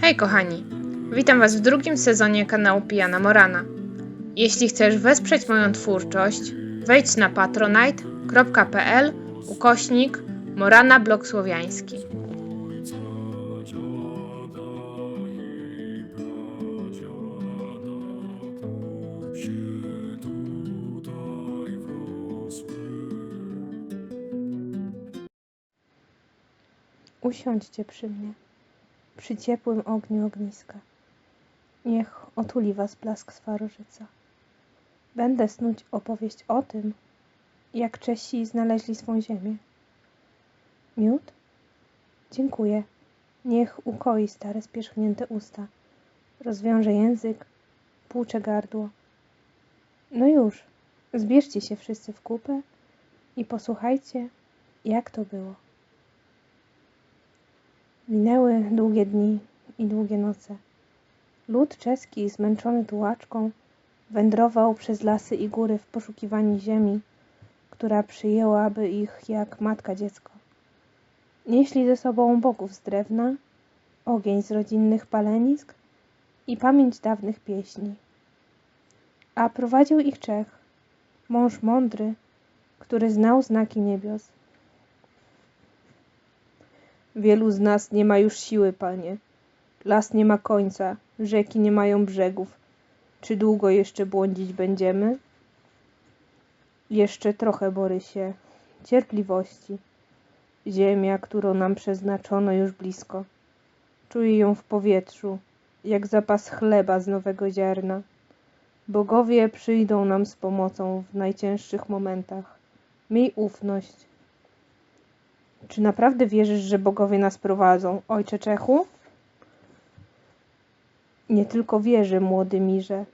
Hej kochani, witam Was w drugim sezonie kanału Pijana Morana. Jeśli chcesz wesprzeć moją twórczość, wejdź na patronite.pl ukośnik Morana Blok Słowiański. Usiądźcie przy mnie, przy ciepłym ogniu ogniska. Niech otuli was blask swarożyca. Będę snuć opowieść o tym, jak Czesi znaleźli swą ziemię. Miód? Dziękuję. Niech ukoi stare spierzchnięte usta, rozwiąże język, płucze gardło. No już, zbierzcie się wszyscy w kupę i posłuchajcie, jak to było. Minęły długie dni i długie noce. Lud czeski, zmęczony tułaczką, wędrował przez lasy i góry w poszukiwaniu ziemi, która przyjęłaby ich jak matka dziecko. Nieśli ze sobą bogów z drewna, ogień z rodzinnych palenisk i pamięć dawnych pieśni. A prowadził ich Czech, mąż mądry, który znał znaki niebios. Wielu z nas nie ma już siły, panie. Las nie ma końca, rzeki nie mają brzegów. Czy długo jeszcze błądzić będziemy? Jeszcze trochę, Borysie. Cierpliwości. Ziemia, którą nam przeznaczono już blisko. Czuję ją w powietrzu, jak zapas chleba z nowego ziarna. Bogowie przyjdą nam z pomocą w najcięższych momentach. Miej ufność. Czy naprawdę wierzysz, że bogowie nas prowadzą, ojcze Czechu? Nie tylko wierzę, młody Mirze.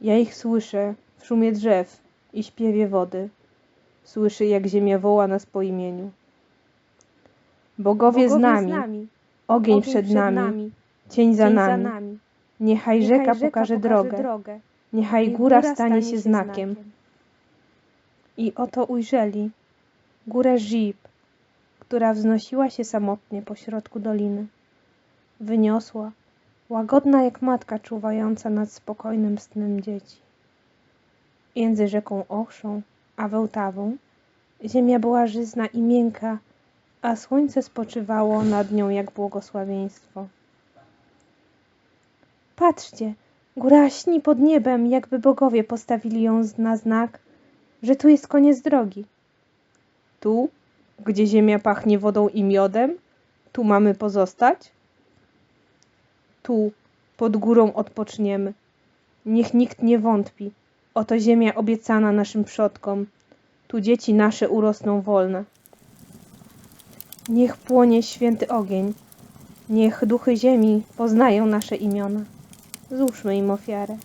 Ja ich słyszę w szumie drzew i śpiewie wody. Słyszę, jak ziemia woła nas po imieniu. Bogowie, z nami, ogień, przed, nami, cień za nami. Niechaj rzeka pokaże drogę, niechaj góra stanie się znakiem. I oto ujrzeli górę Żib, która wznosiła się samotnie pośrodku doliny. Wyniosła, łagodna jak matka czuwająca nad spokojnym snem dzieci. Między rzeką Ochszą a Wełtawą ziemia była żyzna i miękka, a słońce spoczywało nad nią jak błogosławieństwo. Patrzcie, góra śni pod niebem, jakby bogowie postawili ją na znak, że tu jest koniec drogi. Tu gdzie ziemia pachnie wodą i miodem? Tu mamy pozostać? Tu, pod górą odpoczniemy. Niech nikt nie wątpi. Oto ziemia obiecana naszym przodkom. Tu dzieci nasze urosną wolne. Niech płonie święty ogień. Niech duchy ziemi poznają nasze imiona. Złóżmy im ofiarę.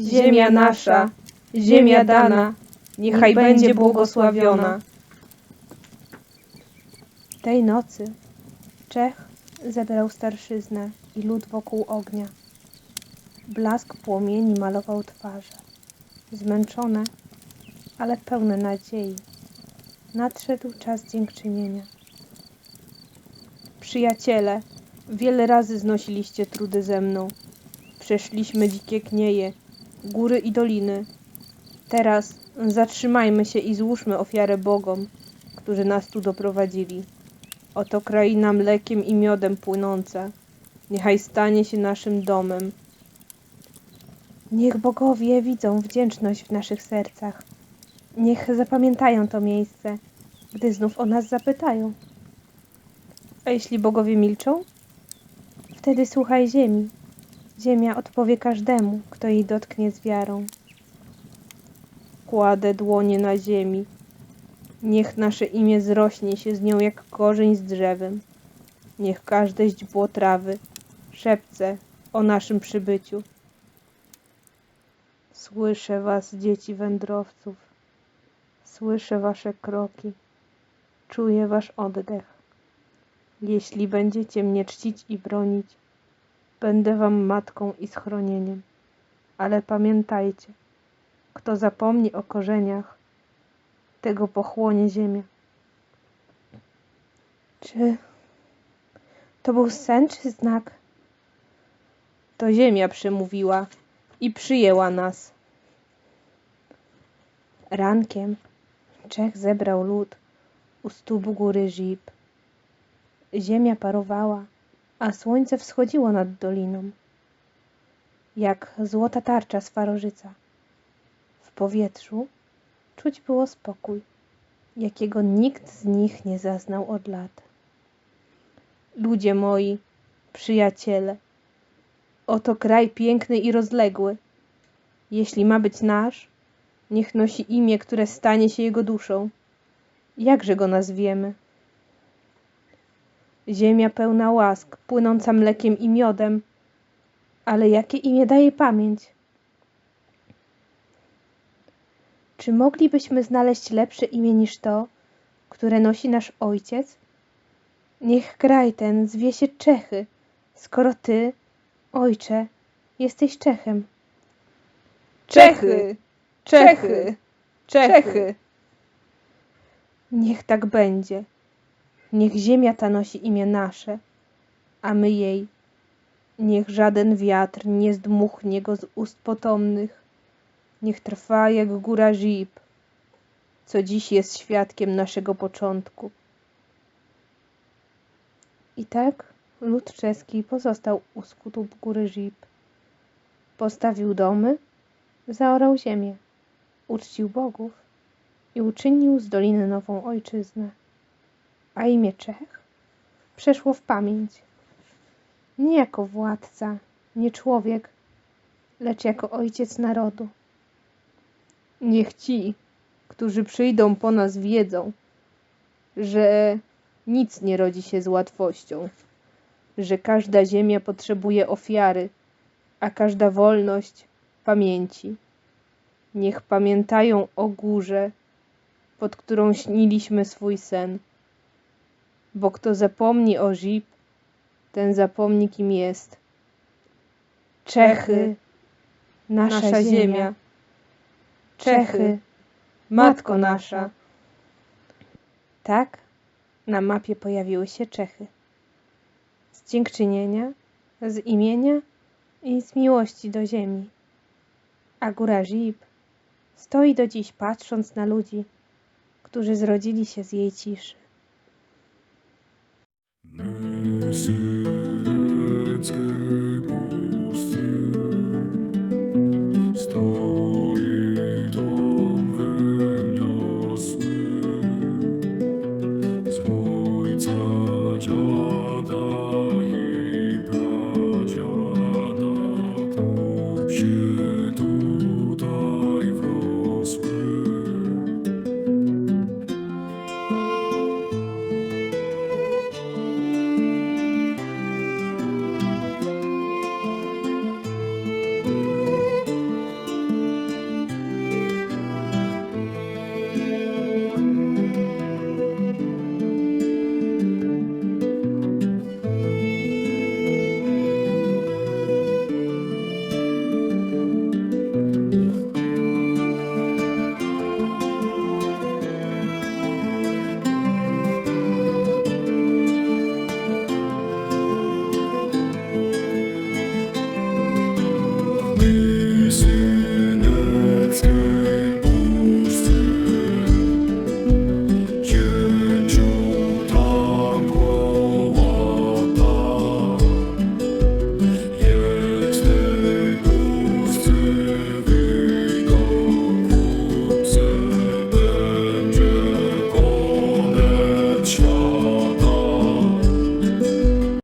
Ziemia nasza, ziemia dana, niechaj będzie błogosławiona. Tej nocy Czech zebrał starszyznę i lud wokół ognia. Blask płomieni malował twarze. Zmęczone, ale pełne nadziei. Nadszedł czas dziękczynienia. Przyjaciele, wiele razy znosiliście trudy ze mną. Przeszliśmy dzikie knieje, góry i doliny. Teraz zatrzymajmy się i złóżmy ofiarę bogom, którzy nas tu doprowadzili. Oto kraina mlekiem i miodem płynąca. Niechaj stanie się naszym domem. Niech bogowie widzą wdzięczność w naszych sercach. Niech zapamiętają to miejsce, gdy znów o nas zapytają. A jeśli bogowie milczą? Wtedy słuchaj ziemi. Ziemia odpowie każdemu, kto jej dotknie z wiarą. Kładę dłonie na ziemi. Niech nasze imię zrośnie się z nią jak korzeń z drzewem. Niech każde źdźbło trawy szepce o naszym przybyciu. Słyszę was, dzieci wędrowców. Słyszę wasze kroki. Czuję wasz oddech. Jeśli będziecie mnie czcić i bronić, będę wam matką i schronieniem. Ale pamiętajcie, kto zapomni o korzeniach, tego pochłonie ziemia. Czy to był sen czy znak? To ziemia przemówiła i przyjęła nas. Rankiem Czech zebrał lud u stóp góry Żib. Ziemia parowała, a słońce wschodziło nad doliną, jak złota tarcza Swarożyca. W powietrzu czuć było spokój, jakiego nikt z nich nie zaznał od lat. Ludzie moi, przyjaciele, oto kraj piękny i rozległy. Jeśli ma być nasz, niech nosi imię, które stanie się jego duszą. Jakże go nazwiemy? Ziemia pełna łask, płynąca mlekiem i miodem, Ale jakie imię daje pamięć? Czy moglibyśmy znaleźć lepsze imię niż to, które nosi nasz ojciec? Niech kraj ten zwie się Czechy, skoro ty, ojcze, jesteś Czechem. Czechy! Czechy! Czechy! Niech tak będzie. Niech ziemia ta nosi imię nasze, a my jej. Niech żaden wiatr nie zdmuchnie go z ust potomnych. Niech trwa jak góra Żib, co dziś jest świadkiem naszego początku. I tak lud czeski pozostał u skutów góry Żib. Postawił domy, zaorał ziemię, uczcił bogów i uczynił z doliny nową ojczyznę. A imię Czech przeszło w pamięć. Nie jako władca, nie człowiek, lecz jako ojciec narodu. Niech ci, którzy przyjdą po nas, wiedzą, że nic nie rodzi się z łatwością, że każda ziemia potrzebuje ofiary, a każda wolność pamięci. Niech pamiętają o górze, pod którą śniliśmy swój sen. Bo kto zapomni o Żib, ten zapomni kim jest. Czechy, Nasza, nasza ziemia. Czechy, matko nasza. Tak, na mapie pojawiły się Czechy. Z dziękczynienia, z imienia i z miłości do ziemi. A góra Żib stoi do dziś patrząc na ludzi, którzy zrodzili się z jej ciszy. Mercy,